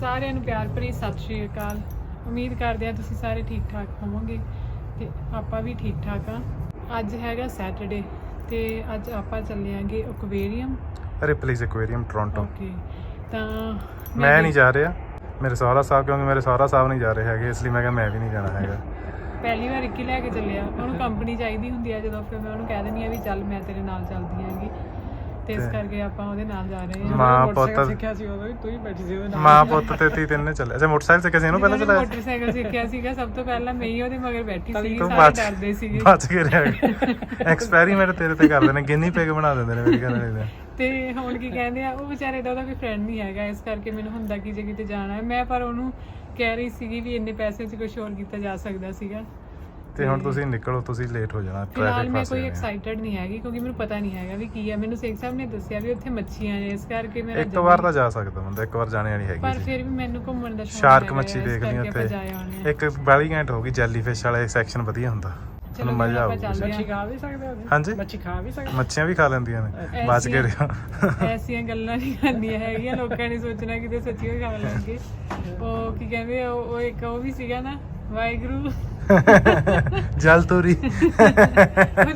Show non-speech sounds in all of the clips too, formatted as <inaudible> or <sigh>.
ਸਾਰਿਆਂ ਨੂੰ ਪਿਆਰ ਭਰੀ ਸਤਿ ਸ਼੍ਰੀ ਅਕਾਲ। ਉਮੀਦ ਕਰਦੇ ਹਾਂ ਤੁਸੀਂ ਸਾਰੇ ਠੀਕ ਠਾਕ ਹੋਵੋਗੇ ਤੇ ਆਪਾਂ ਵੀ ਠੀਕ ਠਾਕ ਆ ਅੱਜ ਹੈਗਾ ਸੈਟਰਡੇ ਤੇ ਅੱਜ ਆਪਾਂ ਚੱਲਿਆਂਗੇ aquarium Ripley's aquarium Toronto okay ਤਾਂ ਮੈਂ ਨਹੀਂ ਜਾ ਰਿਹਾ। ਮੇਰੇ ਸਹੁਰਾ ਸਾਹਿਬ ਕਿਉਂਕਿ ਮੇਰੇ ਸਹੁਰਾ ਸਾਹਿਬ ਨਹੀਂ ਜਾ ਰਹੇ ਹੈਗੇ ਇਸ ਲਈ ਮੈਂ ਕਿਹਾ ਮੈਂ ਵੀ ਨਹੀਂ ਜਾਣਾ ਹੈਗਾ। <laughs> ਪਹਿਲੀ ਵਾਰ ਇੱਕੀ ਲੈ ਕੇ ਚੱਲਿਆ ਉਹਨੂੰ ਕੰਪਨੀ ਚਾਹੀਦੀ ਹੁੰਦੀ ਆ ਜਦੋਂ ਫਿਰ ਮੈਂ ਉਹਨੂੰ ਕਹਿ ਦਿੰਦੀ ਆ ਵੀ ਚੱਲ ਮੈਂ ਤੇਰੇ ਨਾਲ ਚੱਲਦੀ ਆਂਗੀ। ਤੇ ਇਸ ਤੇ- ਕਰਕੇ ਆਪਾਂ ਉਹਦੇ ਨਾਲ ਜਾ ਰਹੇ ਹਾਂ। ਮਾਂ ਪੁੱਤ ਸਿੱਖਿਆ ਸੀ ਉਦੋਂ ਤੂੰ ਹੀ ਬੈਠੀ ਸੀ ਉਹਦੇ ਨਾਲ। ਮਾਂ ਪੁੱਤ ਤੇ ਤੀ ਤਿੰਨੇ ਚੱਲੇ। ਅੱਛਾ ਮੋਟਰਸਾਈਕਲ ਤੇ ਕਿਸੇ ਨੂੰ ਪਹਿਲਾਂ ਚਲਾਇਆ ਮੋਟਰਸਾਈਕਲ ਸਿੱਖਿਆ ਸੀਗਾ ਸਭ ਤੋਂ ਪਹਿਲਾਂ ਮੈਂ ਹੀ ਉਹਦੇ ਮਗਰ ਬੈਠੀ ਸੀ ਸਾਰੇ ਡਰਦੇ ਸੀਗੇ। ਬਚ ਕੇ ਰਿਹਾ ਐਕਸਪੈਰੀਮੈਂਟ ਤੇਰੇ ਤੇ ਕਰਦੇ ਨੇ ਗਿੰਨੀ ਪੈਗ ਬਣਾ ਦਿੰਦੇ ਨੇ ਮੇਰੇ ਘਰ ਵਾਲੇ ਦੇ। ਤੇ ਹੁਣ ਕੀ ਕਹਿੰਦੇ ਆ ਉਹ ਵਿਚਾਰੇ ਦਾ ਉਹਦਾ ਕੋਈ ਫਰੈਂਡ ਨਹੀਂ ਹੈਗਾ ਇਸ ਕਰਕੇ ਮੈਨੂੰ ਹੁੰਦਾ ਕਿ ਜੇ ਕਿਤੇ ਜਾਣਾ ਹੈ। ਮੈਂ ਪਰ ਉਹਨੂੰ ਕਹਿ ਰਹੀ ਸੀਗੀ ਵੀ ਇੰਨੇ ਪੈਸੇ 'ਚ ਕੁਝ ਹੋਰ ਕੀਤਾ ਜਾ ਸਕਦਾ ਸੀਗਾ। ਤੇ ਹੁਣ ਤੁਸੀਂ ਨਿਕਲੋ ਤੁਸੀਂ ਲੇਟ ਹੋ ਜਾਣਾ ਫਿਲਹਾਲ ਟ੍ਰੈਫਿਕ ਮੈਂ ਫਸ ਕੋਈ ਜਾਣਾ ਐਕਸਾਈਟਡ ਨਹੀਂ ਹੈਗੀ ਕਿਉਂਕਿ ਮੈਨੂੰ ਪਤਾ ਨਹੀਂ ਹੈਗਾ ਵੀ ਕੀ ਹੈ। ਮੈਨੂੰ ਸਿੰਘ ਸਾਹਿਬ ਨੇ ਦੱਸਿਆ ਵੀ ਉੱਥੇ ਮੱਛੀਆਂ ਨੇ ਇਸ ਕਰਕੇ ਮੇਰਾ ਇੱਕ ਵਾਰ ਤਾਂ ਜਾ ਸਕਦਾ ਬੰਦਾ ਇੱਕ ਵਾਰ ਜਾਣੇ ਵਾਲੀ ਪਰ ਹੈਗੀ ਸੀ। ਫਿਰ ਵੀ ਮੈਨੂੰ ਘੁੰਮਣ ਦਾ ਸ਼ੌਕ ਸ਼ਾਰਕ ਹੈਗਾ, ਮੱਛੀ ਇਸ ਦੇਖ ਲਈ ਕਰਕੇ ਆਪਾਂ ਜਾ ਆਉਂਦੇ ਉੱਥੇ ਹਾਂ। ਇੱਕ ਬਾਲੀ ਘੈਂਟ ਹੋਗੀ ਜੈਲੀ ਫਿਸ਼ ਵਾਲੇ ਸੈਕਸ਼ਨ ਵਧੀਆ ਹੁੰਦਾ। ਚਲੋ ਤੁਹਾਨੂੰ ਮਜ਼ਾ ਆਪਾਂ ਆਊਗਾ। ਚੱਲਦੇ ਮੱਛੀ ਹਾਂ ਖਾ ਵੀ ਸਕਦੇ ਹੋ ਹਾਂਜੀ? ਮੱਛੀ ਖਾ ਵੀ ਸਕਦੇ ਮੱਛੀਆਂ ਵੀ ਖਾ ਲੈਂਦੀਆਂ ਨੇ। ਬਚ ਕੇ ਐਸੀਆਂ- ਰਿਹਾ। ਐਸੀਆਂ ਗੱਲਾਂ ਨਹੀਂ ਕਰਨੀਆਂ ਹੈਗੀਆਂ। ਲੋਕਾਂ ਨੇ ਸੋਚਣਾ ਕਿਤੇ ਸੱਚੀ ਹੋਈ ਖਾ ਲੈਣਗੇ। ਉਹ ਕੀ ਕਹਿੰਦੇ ਆ, ਉਹ ਉਹ ਇੱਕ ਉਹ ਵੀ ਸੀਗਾ ਨਾ ਵਾਹਿਗੁਰੂ। <laughs> ਜਲ ਤੋਰੀ। ਜੇ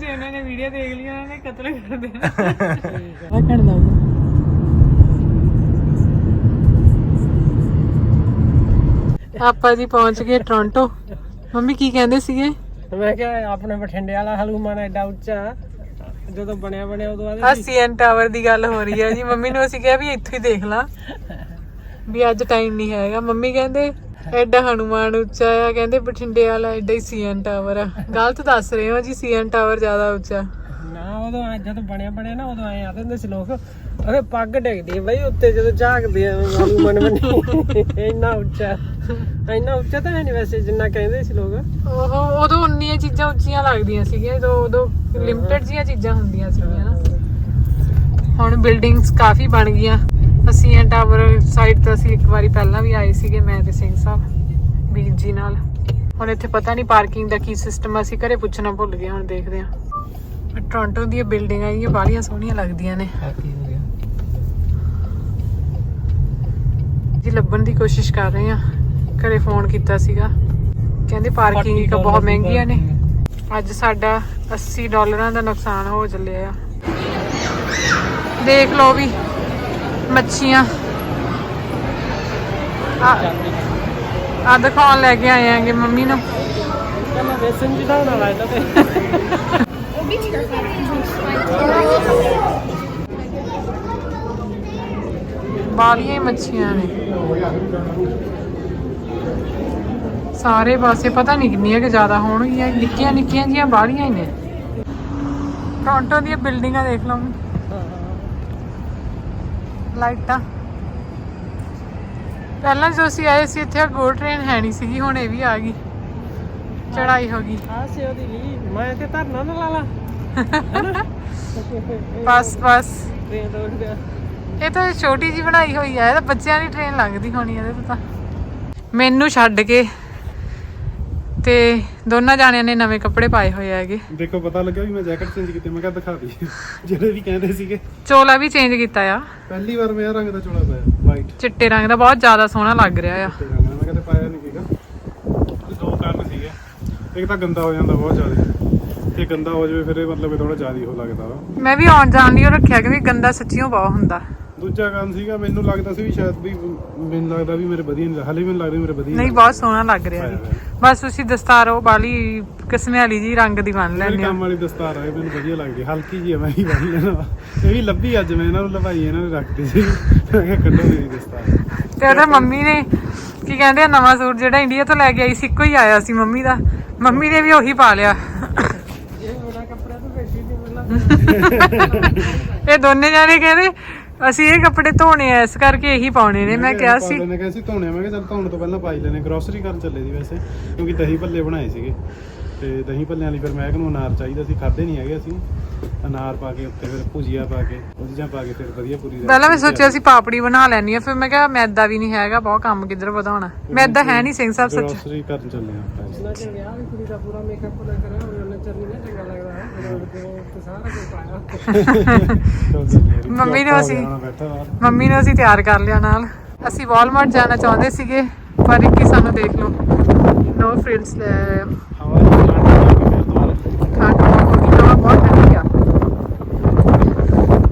ਉਹਨਾਂ ਨੇ ਵੀਡੀਓ ਦੇਖ ਲਈ ਉਹਨਾਂ ਨੇ ਕਤਲ ਕਰ ਦੇਣਾ। ਆ ਕਰਦਾ ਆਪਾਂ ਜੀ ਪਹੁੰਚ ਗਏ ਟੋਰਾਂਟੋ ਮੰਮੀ ਕੀ ਕਹਿੰਦੇ ਸੀਗੇ? ਮੈਂ ਕਿਹਾ ਆਪਣੇ ਬਠਿੰਡੇ ਵਾਲਾ ਹਲੂਮਾਨ ਐਡਾ ਉੱਚਾ ਜਦੋਂ ਬਣਿਆ ਬਣਿਆ ਉਦੋਂ ਆ ਬਾਅਦ ਸੀਐਨ ਟਾਵਰ ਦੀ ਗੱਲ ਹੋ ਰਹੀ ਹੈ ਜੀ। ਮੰਮੀ ਨੂੰ ਅਸੀਂ ਕਿਹਾ ਵੀ ਇੱਥੋਂ ਹੀ ਦੇਖ ਲਾ। ਵੀ ਅੱਜ ਟਾਈਮ ਨਹੀਂ ਹੈਗਾ। ਮੰਮੀ ਕਹਿੰਦੇ ਐਡਾ ਹਨੂਮਾਨ ਉੱਚਾ ਆ ਕਹਿੰਦੇ ਬਠਿੰਡੇ ਵਾਲਾ ਐਡਾ ਹੀ ਸੀਐਨ ਟਾਵਰ ਆ। ਗਲਤ ਦੱਸ ਰਹੇ ਹੋ ਜੀ ਸੀਐਨ ਟਾਵਰ ਜ਼ਿਆਦਾ ਉੱਚਾ। ਨਾ ਉਦੋਂ ਆ ਜਦੋਂ ਬਣਿਆ ਬਣਿਆ ਨਾ ਉਦੋਂ ਆਏ ਆਦੇ ਹੁੰਦੇ ਸੀ ਲੋਕ। ਅਰੇ ਪੱਗ ਡਿੱਗਦੀ ਬਈ ਉੱਤੇ ਜਦੋਂ ਝਾਕਦੇ ਆ ਹਲੂਮਾਨ ਬਣੀ। ਇੰਨਾ ਉੱਚਾ। ਇੰਨਾ ਉੱਚਾ ਤਾਂ ਹੈ ਨਹੀਂ ਵੈਸੇ ਜਿੰਨਾ ਕਹਿੰਦੇ ਸੀ ਲੋਕ। ਉਹ ਉਦੋਂ ਉਨੀਆਂ ਚੀਜ਼ਾਂ ਉੱਚੀਆਂ ਲੱਗਦੀਆਂ ਸੀਗੀਆਂ ਜਦੋਂ ਉਦੋਂ ਲਿਮਟਿਡ ਜੀਆਂ ਚੀਜ਼ਾਂ ਹੁੰਦੀਆਂ ਸੀਗੀਆਂ ਨਾ। ਹੁਣ ਬਿਲਡਿੰਗਸ ਕਾਫੀ ਬਣ ਗਈਆਂ। ਅਸੀਂ ਇਹ ਟਾਵਰ ਸਾਈਡ ਤੋਂ ਅਸੀਂ ਇੱਕ ਵਾਰੀ ਪਹਿਲਾਂ ਵੀ ਆਏ ਸੀਗੇ ਮੈਂ ਤੇ ਸਿੰਘ ਸਾਹਿਬ ਵੀਰ ਜੀ ਨਾਲ। ਹੁਣ ਇੱਥੇ ਪਤਾ ਨਹੀਂ ਪਾਰਕਿੰਗ ਦਾ ਕੀ ਸਿਸਟਮ ਅਸੀਂ ਘਰੇ ਪੁੱਛਣਾ ਭੁੱਲ ਗਏ ਹੁਣ ਦੇਖਦੇ ਹਾਂ। ਟੋਰਾਂਟੋ ਦੀਆਂ ਬਿਲਡਿੰਗਾਂ ਇਹ ਬਾਹਲੀਆਂ ਸੋਹਣੀਆਂ ਲੱਗਦੀਆਂ ਨੇ। ਜੀ ਲੱਭਣ ਦੀ ਕੋਸ਼ਿਸ਼ ਕਰ ਰਹੇ ਹਾਂ। ਘਰੇ ਫੋਨ ਕੀਤਾ ਸੀਗਾ। ਕਹਿੰਦੇ ਪਾਰਕਿੰਗ ਤਾਂ ਬਹੁਤ ਮਹਿੰਗੀਆਂ ਨੇ। ਅੱਜ ਸਾਡਾ 80 ਡਾਲਰਾਂ ਦਾ ਨੁਕਸਾਨ ਹੋ ਚੱਲਿਆ ਆ। ਦੇਖ ਲਓ ਵੀ। ਮੱਛੀਆਂ। ਆ ਦਿਖਾਉਣ ਲੈ ਕੇ ਆਏ ਆਂਗੇ ਮੰਮੀ ਨੂੰ। ਕਹਿੰਦਾ ਵੇਸਨ ਜਿਹਾ ਹੋਣਾ ਲੱਗਦਾ ਤੇ ਬਾਲੀਆਂ ਮੱਛੀਆਂ ਨੇ। ਸਾਰੇ ਪਾਸੇ ਪਤਾ ਨਹੀਂ ਕਿੰਨੀਆਂ ਕਿ ਜ਼ਿਆਦਾ ਹੋਣਗੀਆਂ ਨਿੱਕੀਆਂ ਨਿੱਕੀਆਂ ਜੀਆਂ ਬਾਲੀਆਂ ਹੀ ਨੇ। ਟੋਰਾਂਟੋ ਦੀਆਂ ਬਿਲਡਿੰਗਾਂ ਦੇਖ ਲਓ। ਲਾਈਟਾਂ। ਪਹਿਲਾਂ ਜਦੋਂ ਅਸੀਂ ਆਏ ਸੀ ਇੱਥੇ ਗੋ ਟ੍ਰੇਨ ਹੈ ਨਹੀਂ ਸੀਗੀ ਹੁਣ ਇਹ ਵੀ ਆ ਗਈ। ਚੜਾਈ ਹੋ ਗਈ। ਆ ਸੇ ਉਹਦੀ ਲੀ ਮੈਂ ਤੇ ਧਰਨਾ ਨਾ ਲਾ। ਲਾ <laughs> ਬਸ ਬਸ। ਟ੍ਰੇਨ ਰੋਡ ਗਿਆ ਇਹ ਤਾਂ ਛੋਟੀ ਜੀ ਬਣਾਈ ਹੋਈ ਆ ਇਹ ਤਾਂ ਬੱਚਿਆਂ ਦੀ ਟ੍ਰੇਨ ਲੰਘਦੀ ਹੋਣੀ ਇਹਦੇ ਤੋਂ ਤਾਂ। ਮੈਨੂੰ ਛੱਡ ਕੇ ਤੇ ਦੋਨਾਂ ਜਾਣਿਆਂ ਨੇ ਨਵੇਂ ਕੱਪੜੇ ਪਾਏ ਹੋਏ ਹੈਗੇ। ਦੇਖੋ ਪਤਾ ਲੱਗਿਆ ਵੀ ਮੈਂ ਜੈਕਟ ਚੇਂਜ ਕੀਤੀ ਮੈਂ ਕਿਹਾ ਦਿਖਾ ਦੀ ਜਿਹੜੇ ਵੀ ਕਹਿੰਦੇ ਸੀਗੇ। ਚੋਲਾ ਵੀ ਚੇਂਜ ਕੀਤਾ ਆ। ਪਹਿਲੀ ਵਾਰ ਮੈਂ ਇਹ ਰੰਗ ਦਾ ਚੋਲਾ ਪਾਇਆ ਵਾਈਟ ਚਿੱਟੇ ਰੰਗ ਦਾ ਬਹੁਤ ਜ਼ਿਆਦਾ ਸੋਹਣਾ ਲੱਗ ਰਿਹਾ ਆ। ਮੈਂ ਕਦੇ ਪਾਇਆ ਨਹੀਂ ਸੀਗਾ। ਤੇ ਦੋ ਕਾਰਨ ਸੀਗੇ। ਇੱਕ ਤਾਂ ਗੰਦਾ ਹੋ ਜਾਂਦਾ ਬਹੁਤ ਜ਼ਿਆਦਾ। ਤੇ ਗੰਦਾ ਹੋ ਜਾਵੇ ਫਿਰ ਇਹ ਮਤਲਬ ਥੋੜਾ ਜ਼ਿਆਦਾ ਹੀ ਹੋ ਲੱਗਦਾ ਵਾ। ਮੈਂ ਵੀ ਆਉਣ ਜਾਣ ਲਈ ਉਹ ਰੱਖਿਆ ਕਿਉਂਕਿ ਗੰਦਾ ਸੱਚੀਓ ਬਹੁਤ ਹੁੰਦਾ। ਦੂਜਾ ਕਾਰਨ ਸੀਗਾ ਮੈਨੂੰ ਲੱਗਦਾ ਸੀ ਵੀ ਸ਼ਾਇਦ ਵੀ ਮੈਨੂੰ ਲੱਗਦਾ ਵੀ ਮੇਰੇ ਵਧੀਆ ਨਹੀਂ ਹਲੇ ਵੀ ਮੈਨੂੰ ਲੱਗਦਾ ਮੇਰੇ ਵਧੀਆ ਨਹੀਂ ਬਹੁਤ ਸੋਹਣਾ ਲੱਗ ਰਿਹਾ ਜੀ। ਬਸ ਤੁਸੀਂ ਦਸਤਾਰ ਉਹ ਬਾਲੀ ਕਿਸਮੇ ਵਾਲੀ ਜੀ ਰੰਗ ਦੀ ਬੰਨ ਲੈਂਦੇ ਕੰਮ ਵਾਲੀ ਦਸਤਾਰ ਆਏ ਮੈਨੂੰ ਵਧੀਆ ਲੱਗਦੀ ਹਲਕੀ ਜੀ ਮੈਂ ਹੀ ਬੰਨ ਲੈਣਾ। ਇਹ ਵੀ ਲੱਭੀ ਅੱਜ ਮੈਂ ਇਹਨਾਂ ਨੂੰ ਲਵਾਈ ਇਹਨਾਂ ਨੇ ਰੱਖਤੀ ਸੀ। ਮੈਂ ਕਿਹਾ ਕੱਢੋ ਮੇਰੀ ਦਸਤਾਰ। ਤੇ ਉਹਦਾ ਮੰਮੀ ਨੇ ਕੀ ਕਹਿੰਦੇ ਆ ਨਵਾਂ ਸੂਟ ਜਿਹੜਾ ਇੰਡੀਆ ਤੋਂ ਲੈ ਕੇ ਆਈ ਸੀ ਇੱਕੋ ਹੀ ਆਇਆ ਸੀ ਮੰਮੀ ਦਾ। ਮੰਮੀ ਨੇ ਵੀ ਉਹੀ ਪਾ ਲਿਆ। ਇਹ ਬੜਾ ਕੱਪੜਾ ਤਾਂ ਬੈਠੀ ਨਹੀਂ ਮਿਲਣਾ ਇਹ ਦੋਨੇ ਜਾਣੇ ਕਹਿੰਦੇ ਅਸੀਂ ਇਹ ਕੱਪੜੇ ਧੋਣੇ ਆ ਇਸ ਕਰਕੇ ਇਹੀ ਪਾਉਣੇ ਨੇ ਮੈਂ ਕਿਹਾ ਸੀ। ਮੈਂ ਕਿਹਾ ਸੀ ਧੋਣੇ ਆ। ਮੈਂ ਕਿਹਾ ਚੱਲ ਧੋਣ ਤੋਂ ਪਹਿਲਾਂ ਪਾਈ ਲੈਣੇ ਗਰੋਸਰੀ ਕਰਨ ਚੱਲੇ ਸੀ ਵੈਸੇ ਕਿਉਂਕਿ ਦਹੀਂ ਭੱਲੇ ਬਣਾਏ ਸੀਗੇ। ਤੇ ਦਹੀਂ ਭੱਲਿਆਂ ਲਈ ਫਿਰ ਮੈਂ ਨੂੰ ਅਨਾਰ ਚਾਹੀਦਾ ਸੀ ਖਾਦੇ ਨਹੀਂ ਹੈਗੇ ਅਸੀਂ। ਅਨਾਰ ਪਾ ਕੇ ਉੱਤੇ ਫਿਰ ਭੁਜੀਆ ਪਾ ਕੇ ਉਹ ਚੀਜ਼ਾਂ ਪਾ ਕੇ ਫਿਰ ਵਧੀਆ ਪੂਰੀ ਪਹਿਲਾਂ ਮੈਂ ਸੋਚਿਆ ਸੀ। ਪਾਪੜੀ ਬਣਾ ਲੈਣੀ ਆ ਫਿਰ ਮੈਂ ਕਿਹਾ ਮੈਦਾ ਵੀ ਨਹੀਂ ਹੈਗਾ ਬਹੁਤ ਕੰਮ ਕਿੱਧਰ ਵਧਾਉਣਾ। ਮੈਦਾ ਹੈ ਨਹੀਂ ਸਿੰਘ ਸਾਹਿਬ ਸੱਚ। ਗਰੋਸਰੀ ਕਰਨ ਚੱਲੇ ਆ ਆਪਾਂ ਨਾ ਮੰਮੀ ਨੂੰ ਅਸੀਂ- ਮੰਮੀ ਨੂੰ ਅਸੀਂ ਤਿਆਰ ਕਰ ਲਿਆ ਨਾਲ। ਅਸੀਂ ਵਾਲਮਾਰਟ ਜਾਣਾ ਚਾਹੁੰਦੇ ਸੀਗੇ ਪਰ ਇੱਕੀ ਸਾਨੂੰ ਦੇਖ ਲਓ। ਨੋ ਫ੍ਰਿਲਸ ਲੈ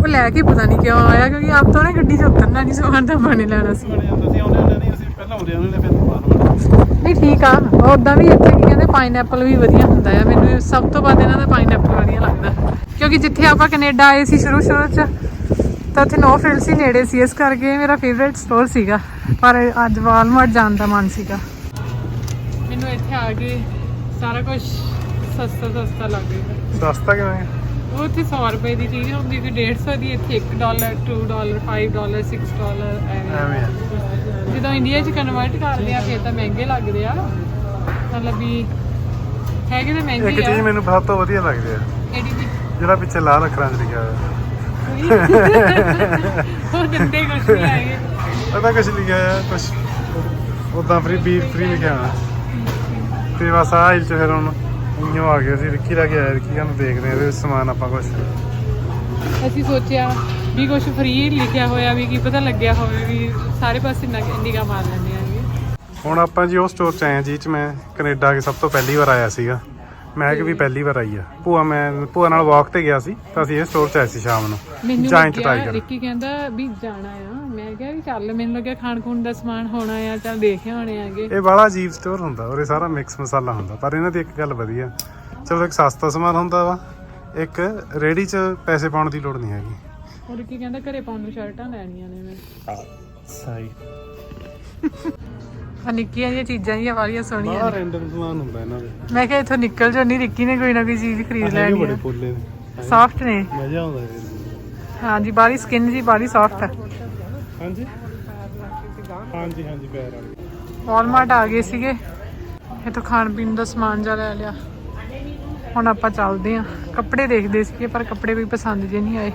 ਲੈ ਕੇ ਪਤਾ ਨਹੀਂ ਕਿਉਂ ਆਇਆ ਕਿਉਂਕਿ ਆਪ ਤਾਂ ਉਹਨੇ ਗੱਡੀ 'ਚ ਉਤਰਨਾ ਨਹੀਂ ਸਮਾਨ ਤਾਂ ਬਣੇ ਲੈਣਾ ਸੀ। ਬਣੇ ਜਾਂਦਾ ਸੀ ਆਉਂਦੇ ਹੁੰਦੇ ਨਹੀਂ ਅਸੀਂ ਪਹਿਲਾਂ ਆਉਂਦੇ ਹੁੰਦੇ ਨੇ ਫਿਰ ਨਹੀਂ ਠੀਕ ਆ। ਉਦਾਂ ਵੀ ਇੱਥੇ ਕੀ ਕਹਿੰਦੇ ਪਾਈਨਐਪਲ ਵੀ ਵਧੀਆ ਹੁੰਦਾ ਆ। ਮੈਨੂੰ ਸਭ ਤੋਂ ਵੱਧ ਇਹਨਾਂ ਦਾ ਪਾਈਨਐਪਲ ਵਧੀਆ ਲੱਗਦਾ। ਕਿਉਂਕਿ ਜਿੱਥੇ ਆਪਾਂ ਕੈਨੇਡਾ ਆਏ ਸੀ ਸ਼ੁਰੂ ਸ਼ੁਰੂ ਚ ਤਾਂ ਉੱਥੇ ਨੋ ਫ੍ਰਿਲਸ ਹੀ ਨੇੜੇ ਸੀ। ਇਸ ਕਰਕੇ ਮੇਰਾ ਫੇਵਰੇਟ ਸਟੋਰ ਸੀਗਾ। ਪਰ ਅੱਜ ਵਾਲਮਾਰਟ ਜਾਣ ਦਾ ਮਨ ਸੀਗਾ। ਮੈਨੂੰ ਇੱਥੇ ਆ ਕੇ ਸਾਰਾ ਕੁਝ ਸਸਤਾ ਸਸਤਾ ਲੱਗ ਸਸਤਾ ਕਿਵੇਂ? ਉਹ ਉੱਥੇ 100 ਰੁਪਏ ਦੀ ਚੀਜ਼ ਹੁੰਦੀ ਸੀ 150 ਦੀ। ਇੱਥੇ 1 ਡਾਲਰ 2 ਡਾਲਰ 5 ਡਾਲਰ 6 ਡਾਲਰ ਐਵੇਂ। ਜਦੋਂ ਇੰਡੀਆ 'ਚ ਕਨਵਰਟ ਕਰਦੇ ਆ ਫਿਰ ਤਾਂ ਮਹਿੰਗੇ ਲੱਗਦੇ ਆ। ਮਤਲਬ ਵੀ ਹੈਗੇ ਤਾਂ ਮਹਿੰਗੇ ਇੱਕ ਆ। ਚੀਜ਼ ਮੈਨੂੰ ਸਭ ਤੋਂ ਵਧੀਆ ਲੱਗਦੀ ਹੈ ਕਿਹੜੀ ਦੀ ਜਿਹੜਾ ਪਿੱਛੇ ਲਾਲ ਅੱਖਰਾਂ 'ਚ ਲਿਖਿਆ ਹੋਇਆ। ਉਹ ਗੰਦੇ ਕੁਛ ਨਹੀਂ ਆਏ ਕੁਝ ਲਿਖਿਆ ਹੋਇਆ ਕੁਝ ਉਦਾਂ ਫ੍ਰੀ ਬੀਫ ਫ੍ਰੀ ਲਿਖਿਆ ਹੋਇਆ। ਤੇ ਬਸ ਆਹ ਇਲ ਚ ਫਿਰ ਹੁਣ ਇੰਨੋ ਆ ਗਿਆ ਸੀ ਰਿੱਕੀ ਲੱਗ ਗਿਆ ਰਿੱਕੀ ਨੂੰ ਦੇਖਦੇ ਆ ਇਹਦੇ ਸਮਾਨ ਆਪਾਂ ਕੁਝ ਅਸੀਂ ਸੋਚਿਆ ਵੀ ਕੁਝ ਫ੍ਰੀ ਲਿਖਿਆ ਹੋਇਆ ਵੀ ਕੀ ਪਤਾ ਲੱਗਿਆ ਹੋਵੇ ਵੀ ਸਾਰੇ ਪਾਸੇ ਨਿਗਾਹ ਮਾਰ ਲੈਂਦੇ ਹੁਣ ਆਪਾਂ ਜੀ ਉਹ ਸਟੋਰ ਚ ਆਏ ਜਿਹ ਚ ਮੈਂ ਕੈਨੇਡਾ ਆ ਕੇ ਸਭ ਤੋਂ ਪਹਿਲੀ ਵਾਰ ਆਇਆ ਸੀਗਾ। ਮੈਂ ਕਿ ਵੀ ਪਹਿਲੀ ਵਾਰ ਆਈ ਆ। ਭੂਆ ਮੈਂ ਭੂਆ ਨਾਲ ਵਾਕ ਤੇ ਗਿਆ ਸੀ ਤਾਂ ਅਸੀਂ ਇਹ ਸਟੋਰ ਚ ਆਏ ਸੀ ਸ਼ਾਮ ਨੂੰ। ਮੈਨੂੰ Giant ਲੱਗਿਆ Tiger। ਰਿੱਕੀ ਕਹਿੰਦਾ ਵੀ ਜਾਣਾ ਆ। ਮੈਂ ਕਿਹਾ ਵੀ ਚੱਲ ਮੈਨੂੰ ਲੱਗਿਆ ਖਾਣ ਖੂਣ ਦਾ ਸਮਾਨ ਹੋਣਾ ਆ ਚੱਲ ਦੇਖ ਆਉਣੇ ਆਂਗੇ। ਇਹ ਬੜਾ ਅਜੀਬ ਸਟੋਰ ਹੁੰਦਾ ਔਰ ਇਹ ਸਾਰਾ ਮਿਕਸ ਮਸਾਲਾ ਹੁੰਦਾ ਪਰ ਇਹਨਾਂ ਦੀ ਇੱਕ ਗੱਲ ਵਧੀਆ। ਚਲੋ ਇੱਕ ਸਸਤਾ ਸਮਾਨ ਹੁੰਦਾ ਵਾ ਇੱਕ ਰੇੜੀ 'ਚ ਪੈਸੇ ਪਾਉਣ ਦੀ ਲੋੜ ਨਹੀਂ ਹੈਗੀ। ਉਹ ਰਿੱਕੀ ਕਹਿੰਦਾ ਘਰੇ ਪਾਉਣ ਨੂੰ ਸ਼ਰਟਾਂ ਲੈਣੀਆਂ ਨੇ ਮੈਂ। ਸਹੀ। ਆ ਨਿੱਕੀਆਂ ਜਿਹੀਆਂ ਚੀਜ਼ਾਂ ਜਿਹੀਆਂ ਵਾਲੀਆਂ ਸੋਹਣੀਆਂ ਬਾਹਰ ਨੇ। ਰੈਂਡਮ ਸਮਾਨ ਹੁੰਦਾ ਇਹਨਾਂ ਦੇ। ਮੈਂ ਕਿਹਾ ਇੱਥੋਂ ਨਿਕਲ ਜੋ ਨਹੀਂ ਰਿੱਕੀ ਨੇ ਕੋਈ ਨਾ ਕੋਈ ਚੀਜ਼ ਖਰੀਦ ਹੈਗੇ ਲੈਣੀ ਬੜੇ ਆ। ਪੋਲੇ ਨੇ ਸੌਫਟ ਨੇ। ਮਜ਼ਾ ਆਉਂਦਾ ਫਿਰ ਹਾਂਜੀ ਬਾਰੀ ਸਕਿਨ ਜੀ ਬਾਰੀ ਸੌਫਟ ਹੈ ਹਾਂਜੀ? ਹਾਂਜੀ ਹਾਂਜੀ ਪੈਰ ਵਾਲੀ। ਵਾਲਮਾਰਟ ਆ ਗਏ ਸੀਗੇ। ਇੱਥੋਂ ਖਾਣ ਪੀਣ ਦਾ ਸਮਾਨ ਜਾ ਲੈ ਲਿਆ। ਹੁਣ ਆਪਾਂ ਚੱਲਦੇ ਆਂ ਕੱਪੜੇ ਦੇਖਦੇ ਸੀਗੇ ਪਰ ਕੱਪੜੇ ਕੋਈ ਪਸੰਦ ਜੇ ਨਹੀਂ ਆਏ।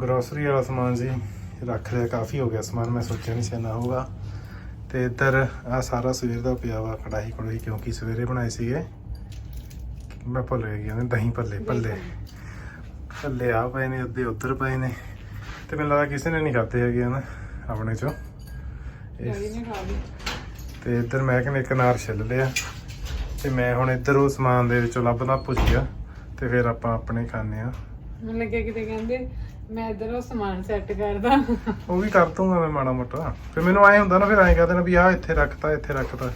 ਗਰੋਸਰੀ ਵਾਲਾ ਸਮਾਨ ਜੀ ਰੱਖ ਲਿਆ ਕਾਫੀ ਹੋ ਗਿਆ ਸਮਾਨ। ਮੈਂ ਸੋਚਿਆ ਨਹੀਂ ਸੀ ਇੰਨਾ ਹੋਊਗਾ। ਤੇ ਇੱਧਰ ਆ ਸਾਰਾ ਸਵੇਰ ਦਾ ਪਿਆ ਵਾ ਕੜਾਈ ਕੜਾਈ ਕਿਉਂਕਿ ਸਵੇਰੇ ਬਣਾਏ ਸੀਗੇ। ਮੈਂ ਭੁੱਲ ਗਿਆ ਕਿ ਦਹੀਂ ਭੱਲੇ ਭੱਲੇ। ਭੱਲੇ। ਆ ਪਏ ਨੇ ਅੱਧੇ ਉੱਧਰ ਪਏ ਨੇ। ਤੇ ਮੈਨੂੰ ਲੱਗਾ ਕਿਸੇ ਨੇ ਨਹੀਂ ਖਾਦੇ ਹੈਗੇ ਹਨ ਆਪਣੇ ਚੋਂ। ਨੇ ਤੇ ਇੱਧਰ ਮੈਂ ਕਿਹਾ ਇੱਕ ਨਾਰ ਛਿੱਲ ਲਿਆ। ਤੇ ਮੈਂ ਹੁਣ ਇੱਧਰ ਉਹ ਸਮਾਨ ਦੇ ਵਿੱਚੋਂ ਲੱਭਦਾ ਭੁਜੀਆ ਤੇ ਫਿਰ ਆਪਾਂ ਆਪਣੇ ਖਾਣੇ ਆ ਮੈਨੂੰ ਲੱਗਿਆ ਕਿਤੇ ਕਹਿੰਦੇ ਮੈਂ ਇਧਰ ਉਹ ਸਮਾਨ ਸੈੱਟ ਕਰਦਾ। ਉਹ ਵੀ ਕਰ ਦੂੰਗਾ ਮੈਂ ਮਾੜਾ ਮੋਟਾ। ਫਿਰ ਮੈਨੂੰ ਐ ਹੁੰਦਾ ਨਾ ਫਿਰ ਐਂ ਕਹਿੰਦੇ ਨੇ ਵੀ ਆਹ ਇੱਥੇ ਰੱਖਤਾ ਇੱਥੇ ਰੱਖਤਾ।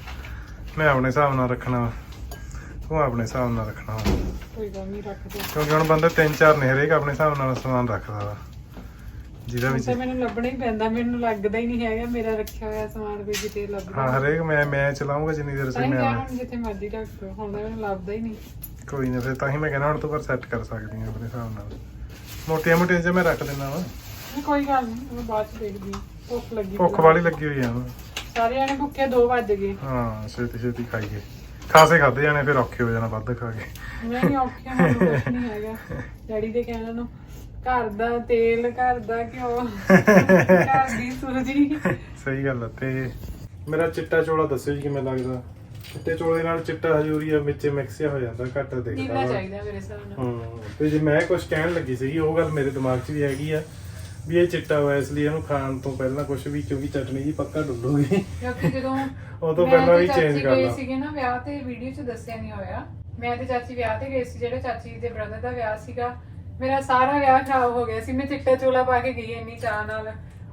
ਮੈਂ ਆਪਣੇ ਹਿਸਾਬ ਨਾਲ ਰੱਖਣਾ। ਵਾ। ਤੂੰ ਆਪਣੇ ਹਿਸਾਬ ਨਾਲ ਰੱਖਣਾ। ਵਾ। ਕੋਈ ਗੱਲ ਨਹੀਂ ਰੱਖਦੇ ਕਿਉਂਕਿ ਹੁਣ ਬੰਦੇ ਤਿੰਨ ਚਾਰ ਨੇ ਹਰੇਕ ਆਪਣੇ ਹਿਸਾਬ ਨਾਲ ਸਮਾਨ ਰੱਖਦਾ ਵਾ। ਜਿਹਦਾ ਹੁਣ ਵਿੱਚ ਤਾਂ ਮੈਨੂੰ ਲੱਭਣਾ ਹੀ ਪੈਂਦਾ। ਮੈਨੂੰ ਲੱਗਦਾ ਹੀ ਨਹੀਂ ਹੈਗਾ ਮੇਰਾ ਰੱਖਿਆ ਹੋਇਆ ਸਮਾਨ ਕੋਈ ਕਿਤੇ ਹਾਂ ਲੱਭਦਾ ਹਰੇਕ ਮੈਂ ਮੈਂ ਚਲਾਉਂਗਾ ਜਿੰਨੀ ਦੇਰ ਤਾਂ ਸੇ ਹੀ ਮੈਂ ਕਿਹਾ ਆਵਾਂ। ਹੁਣ ਜਿੱਥੇ ਮਰਜ਼ੀ ਰੱਖ ਦੋ ਹੁਣ ਤਾਂ ਮੈਨੂੰ ਲੱਭਦਾ ਹੀ ਨਹੀਂ। ਕੋਈ ਨਾ ਫਿਰ ਤਾਂ ਹੀ ਮੈਂ ਕਹਿੰਦਾ ਹੁਣ ਤੂੰ ਪਰ ਸੈੱਟ ਕਰ ਸਕਦੀ ਆ ਆਪਣੇ ਹਿਸਾਬ ਨਾਲ। ਮੋਟੀਆਂ ਮੋਟੀਆਂ ਜਿਹਾ ਮੈਂ ਰੱਖ ਦਿੰਦਾ ਵਾ। ਨਹੀਂ, ਕੋਈ ਗੱਲ ਨਹੀਂ ਮੈਂ ਬਾਅਦ ਚ ਦੇਖਦੀ ਹਾਂ। ਭੁੱਖ ਲੱਗੀ ਭੁੱਖ। ਵਾਲੀ ਲੱਗੀ ਹੋਈ ਆ ਸਾਰੇ ਜਾਣੇ ਭੁੱਖੇ 2 ਵੱਜ ਗਏ। ਹਾਂ ਛੇਤੀ ਛੇਤੀ ਖਾਈਏ। ਖਾਸੇ ਖਾਦੇ ਜਾਣੇ ਫਿਰ ਔਖੇ ਹੋ ਜਾਣਾ ਵੱਧ ਖਾ ਕੇ। ਮੈਂ ਨਹੀਂ ਔਖਿਆ ਮੈਨੂੰ ਨਹੀਂ ਹੈਗਾ। ਡੈਡੀ ਦੇ ਕਹਿਣ ਨੂੰ ਘਰ ਦਾ ਤੇਲ ਘਰ ਦਾ ਘਿਓ ਘਰ ਦੀ ਸੂਜੀ। ਸਹੀ ਗੱਲ ਆ ਤੇ ਮੇਰਾ ਚਿੱਟਾ ਚੋਲਾ ਦੱਸਿਓ ਜੀ ਕਿਵੇਂ ਲੱਗਦਾ। ਚਿੱਟੇ ਚੋਲੇ ਨਾਲ ਚਿੱਟਾ ਹਜੂਰੀਆ ਵਿੱਚ ਮਿਕਸ ਹੋ ਜਾਂਦਾ ਘੱਟ ਦਿਖਦਾ ਵਾ। ਚਾਹੀਦਾ ਮੇਰੇ ਹਿਸਾਬ ਨਾਲ। ਹਾਂ ਤੇ ਜੇ ਮੈਂ ਕੁਝ ਕਹਿਣ ਲੱਗੀ ਸੀਗੀ ਉਹ ਗੱਲ ਮੇਰੇ ਦਿਮਾਗ 'ਚ ਵੀ ਹੈਗੀ ਆ ਵੀ ਇਹ ਚਿੱਟਾ ਹੋਇਆ ਇਸ ਲਈ ਇਹਨੂੰ ਖਾਣ ਤੋਂ ਪਹਿਲਾਂ ਕੁਝ ਵੀ ਕਿਉਂਕਿ ਚਟਨੀ ਜੀ ਪੱਕਾ ਡੁੱਲੂਗੀ ਕਿਉਂਕਿ ਜਦੋਂ <laughs> ਉਹ ਤੋਂ ਮੈਂ ਪਹਿਲਾਂ ਤੇ ਵੀ ਚਾਚੀ ਚੇਂਜ ਕਰ ਗਏ ਲਾ। ਸੀਗੇ ਨਾ ਵਿਆਹ ਤੇ ਵੀਡੀਓ 'ਚ ਦੱਸਿਆ ਨਹੀਂ ਹੋਇਆ। ਮੈਂ ਤੇ ਚਾਚੀ ਵਿਆਹ ਤੇ ਗਏ ਸੀ ਜਿਹੜੇ ਚਾਚੀ ਦੇ ਬ੍ਰਦਰ ਦਾ ਵਿਆਹ ਸੀਗਾ। ਮੇਰਾ ਸਾਰਾ ਵਿਆਹ ਖਰਾਬ ਹੋ ਗਿਆ ਸੀ ਮੈਂ ਚਿੱਟਾ ਚੋਲਾ ਪਾ ਕੇ ਗਈ ਇੰਨੀ ਚਾਹ ਨਾਲ।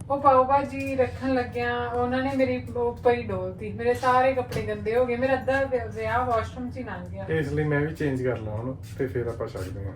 ਉਹ ਪਾਓ ਭਾਜੀ ਰੱਖਣ ਲੱਗਿਆ, ਉਹਨਾਂ ਨੇ ਮੇਰੀ ਉੱਪਰ ਹੀ ਡੋਲਤੀ। ਮੇਰੇ ਸਾਰੇ ਕੱਪੜੇ ਗੰਦੇ ਹੋ ਗਏ, ਮੇਰਾ ਅੱਧਾ ਵਿਆਹ ਵਾਸ਼ਰੂਮ 'ਚ ਹੀ ਲੰਘ ਗਿਆ। ਇਸ ਲਈ ਮੈਂ ਵੀ ਚੇਂਜ ਕਰ ਲਾ ਹੁਣ ਤੇ ਫਿਰ ਆਪਾਂ ਛੱਡਦੇ ਹਾਂ